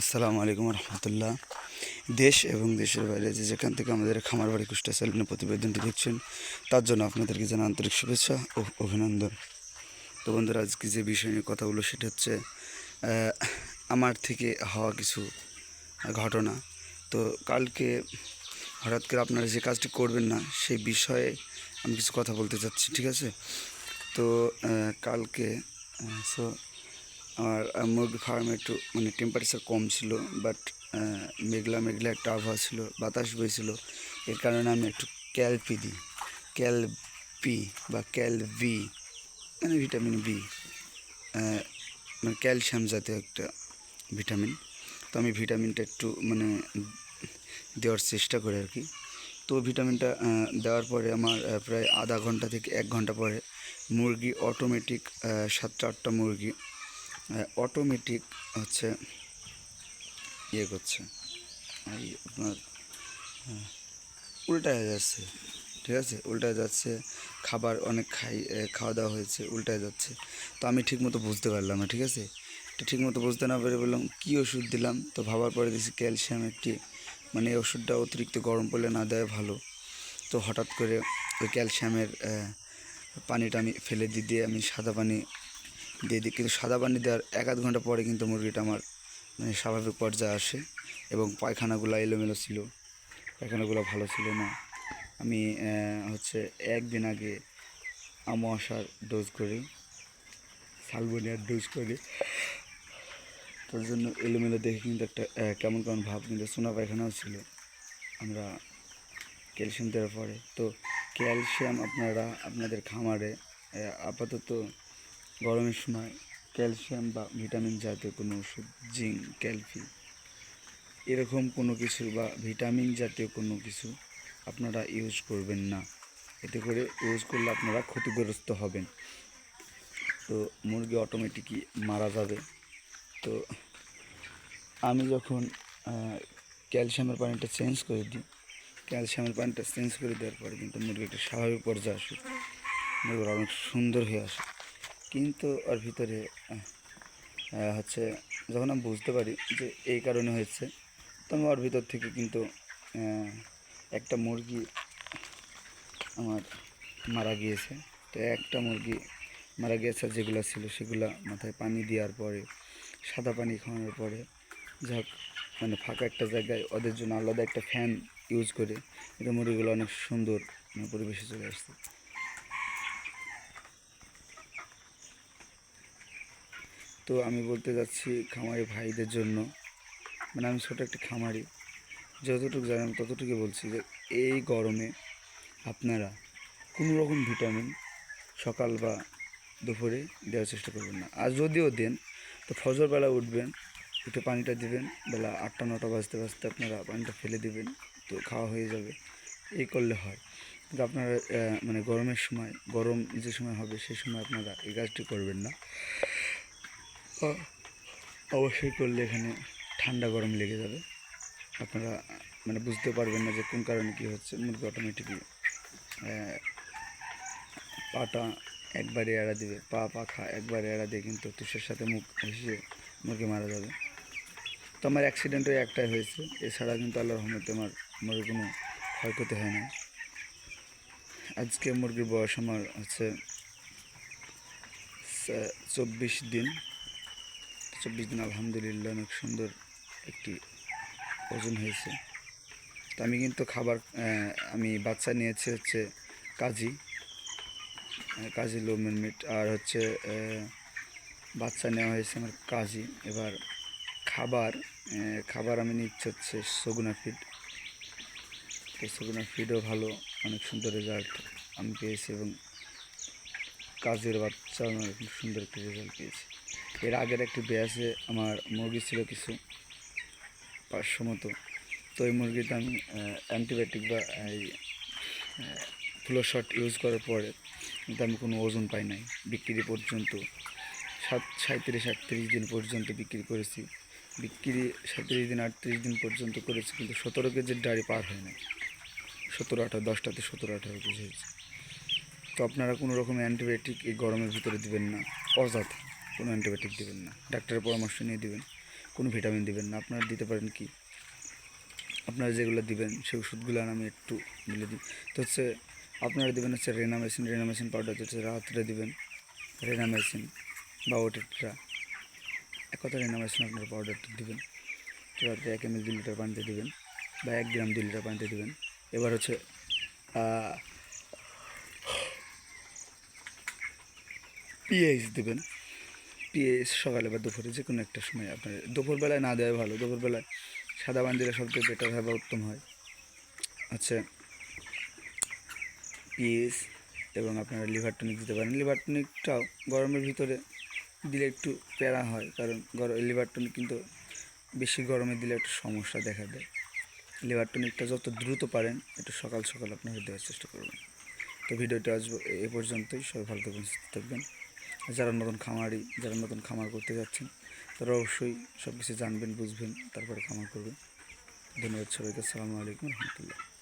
আসসালামু আলাইকুম রহমতুল্লাহ। দেশ এবং দেশের বাইরে যে যেখান থেকে আমাদের খামার বাড়ি কুষ্টা চ্যানেলের প্রতিবেদনটি দেখছেন, তার জন্য আপনাদেরকে জানা আন্তরিক শুভেচ্ছা ও অভিনন্দন। তো বন্ধুরা, আজকে যে বিষয় নিয়ে কথা বলব সেটা হচ্ছে আমার থেকে হওয়া কিছু ঘটনা। তো কালকে হঠাৎ করে আপনারা যে কাজটি করবেন না, সেই বিষয়ে আমি কিছু কথা বলতে চাচ্ছি, ঠিক আছে? তো কালকে সো আর মুরগি ফার্মে একটু মানে টেম্পারেচার কম ছিল বাট মেঘলা মেঘলা একটা আবহাওয়া ছিল, বাতাস বইছিল। এর কারণে আমি একটু ক্যালপি দিই। ক্যালপি বা ক্যালভি মানে ভিটামিন বি মানে ক্যালসিয়াম জাতীয় একটা ভিটামিন তো আমি ভিটামিনটা একটু মানে দেওয়ার চেষ্টা করি আর কি। তো ভিটামিনটা দেওয়ার পরে আমার প্রায় আধা ঘণ্টা থেকে এক ঘণ্টা পরে মুরগি অটোমেটিক সাতটা, আটটা মুরগি অটোমেটিক হচ্ছে ইয়ে করছে। এই আপনার উল্টায় যাচ্ছে, ঠিক আছে? উল্টায় যাচ্ছে, খাবার অনেক খাই খাওয়া দাওয়া হয়েছে, উল্টায় যাচ্ছে। তো আমি ঠিকমতো বুঝতে পারলাম না, ঠিক আছে? তো ঠিকমতো বুঝতে না পেরে বললাম, কী ওষুধ দিলাম? তো ভাবার পরে দেখছি ক্যালসিয়াম একটি মানে এই ওষুধটা অতিরিক্ত গরম পড়লে না দেয় ভালো। তো হঠাৎ করে ওই ক্যালসিয়ামের পানিটা আমি ফেলে দিয়ে দিয়ে আমি সাদা পানি দিয়ে দিই। কিন্তু সাদা পানি দেওয়ার এক আধ ঘণ্টা পরে কিন্তু মুরগিটা আমার মানে স্বাভাবিক পর্যায়ে আসে এবং পায়খানাগুলো এলোমেলো ছিল। পায়খানাগুলো ভালো ছিল না। আমি হচ্ছে একদিন আগে আমাশার ডোজ করি সালবোনিয়ার ডোজ করি। তার জন্য এলোমেলো দেখে কিন্তু একটা কেমন কেমন ভাব কিন্তু সোনা পায়খানাও ছিল। আমরা ক্যালসিয়াম দেওয়ার পরে। তো ক্যালসিয়াম আপনারা, আপনাদের খামারে আপাতত গরমের সময় ক্যালসিয়াম বা ভিটামিন জাতীয় কোনো ওষুধ, জিঙ্ক, ক্যালফি এরকম কোনো কিছু বা ভিটামিন জাতীয় কোনো কিছু আপনারা ইউজ করবেন না। এতে করে ইউজ করলে আপনারা ক্ষতিগ্রস্ত হবেন। তো মুরগি অটোমেটিকই মারা যাবে। তো আমি যখন ক্যালসিয়ামের পানিটা চেঞ্জ করে দিই, ক্যালসিয়ামের পানিটা চেঞ্জ করে দেওয়ার পরে কিন্তু মুরগি একটা স্বাভাবিক পর্যায়ে আসে। মুরগিটা অনেক সুন্দর হয়ে আসে। কিন্তু ওর ভিতরে হচ্ছে যখন আমি বুঝতে পারি যে এই কারণে হয়েছে, তো আমি ওর ভিতর থেকে কিন্তু একটা মুরগি আমার মারা গিয়েছে। তো একটা মুরগি মারা গিয়েছে, যেগুলো ছিল সেগুলো মাথায় পানি দেওয়ার পরে, সাদা পানি খাওয়ানোর পরে, যাক মানে ফাঁকা একটা জায়গায় ওদের জন্য আলাদা একটা ফ্যান ইউজ করে এটা মুরগিগুলো অনেক সুন্দর মানে পরিবেশে চলে আসছে। তো আমি বলতে যাচ্ছি খামারি ভাইদের জন্য। মানে আমি ছোটো একটা খামারি। যতটুকু জানি আমি ততটুকু বলছি যে, এই গরমে আপনারা কোনো রকম ভিটামিন সকাল বা দুপুরে দেওয়ার চেষ্টা করবেন না। আর যদিও দেন, তো ফজরবেলা উঠবেন, একটু পানিটা দিবেন, বেলা আটটা, নটা বাজতে বাজতে আপনারা পানিটা ফেলে দিবেন, তো খাওয়া হয়ে যাবে। এই করলে হয়। কিন্তু আপনারা মানে গরমের সময়, গরম যে সময় হবে সেই সময় আপনারা এই কাজটি করবেন না। অবশ্যই করলে এখানে ঠান্ডা গরম লেগে যাবে। আপনারা মানে বুঝতে পারবেন না যে কোন কারণে কী হচ্ছে। মুরগি অটোমেটিকলি পাটা একবারে এড়া দিবে, পা পাখা একবারে এড়া দিয়ে কিন্তু তুষের সাথে মুখ হেসে মুরগি মারা যাবে। তো আমার অ্যাক্সিডেন্ট ওই একটাই হয়েছে। এছাড়া কিন্তু আল্লাহ রহমতে আমার মুরগি কোনো ক্ষয়ক্ষতি হয় না আজকে মুরগির বয়স আমার হচ্ছে চব্বিশ দিন। চব্বিশ দিন আলহামদুলিল্লাহ অনেক সুন্দর একটি ওজন হয়েছে। তো আমি কিন্তু খাবার আমি বাচ্চা নিয়েছি হচ্ছে কাজী কাজী লোমের মিট, আর হচ্ছে বাচ্চা নেওয়া হয়েছে আমার কাজী। এবার খাবার খাবার আমি নিচ্ছি হচ্ছে সগুনা ফিড। তো সগুনা ফিডও ভালো, অনেক সুন্দর রেজাল্ট আমি পেয়েছি এবং কাজের বাচ্চা আমার সুন্দর একটা রেজাল্ট পেয়েছি। এর আগের একটি ব্যাসে আমার মুরগি ছিল কিছু পাঁচশো মতো। তো এই মুরগিতে আমি অ্যান্টিবায়োটিক বা এই ফ্লো শট ইউজ করার পরে কিন্তু আমি কোনো ওজন পাই নাই। বিক্রি পর্যন্ত সাত সাঁত্রিশ আটত্রিশ দিন পর্যন্ত বিক্রি করেছি। বিক্রি সাঁত্রিশ দিন, আটত্রিশ দিন পর্যন্ত করেছি কিন্তু সতেরো কেজির ডাড়ি পার হয় না সতেরো, আঠারো, দশটাতে সতেরো, আঠারো কেজি হয়েছে। তো আপনারা কোনো রকম অ্যান্টিবায়োটিক এই গরমের ভিতরে দিবেন না। অযথা কোনো অ্যান্টিবায়োটিক দিবেন না। ডাক্তারের পরামর্শ নিয়ে দেবেন, কোনো ভিটামিন দিবেন না। আপনারা দিতে পারেন কি? আপনারা যেগুলো দিবেন, সেই ওষুধগুলো আমি একটু বলে দিই। তো হচ্ছে আপনারা দেবেন হচ্ছে রেনামেসিন রেনামেসিন পাউডার হচ্ছে রাত্রে দিবেন, রেনামেসিন বা ওটেট্রা। এক কথা রেনামেসিন আপনার পাউডারটা দিবেন রাত্রে এক এম এল দু লিটার পানিতে দিবেন বা এক গ্রাম দু লিটার পানিতে দিবেন। এবার হচ্ছে পিএইচ দেবেন। পিএইচ সকালে বা দুপুরে যে কোনো একটা সময় আপনার, দুপুরবেলায় না দেওয়াই ভালো। দুপুরবেলায় সাদা পানি দিলে সবচেয়ে বেটার হয় বা উত্তম হয়। আচ্ছা পিএস এবং আপনারা লিভার টনিক দিতে পারেন। লিভার টনিকটাও গরমের ভিতরে দিলে একটু প্যারা হয়, কারণ গরম লিভার টনিক কিন্তু বেশি গরমে দিলে একটু সমস্যা দেখা দেয়। লিভার টনিকটা যত দ্রুত পারেন, একটু সকাল সকাল আপনারা দেওয়ার চেষ্টা করবেন। তো ভিডিওটা আজ এ পর্যন্তই। সবাই ভালো থাকবেন, সুস্থ থাকবেন। যারা নতুন খামারি, যারা নতুন খামার করতে যাচ্ছেন, তারা অবশ্যই সব কিছু জানবেন, বুঝবেন, তারপরে খামার করবেন। ধন্যবাদ সবাইকে। আসসালামু আলাইকুম রহমতুল্লাহ।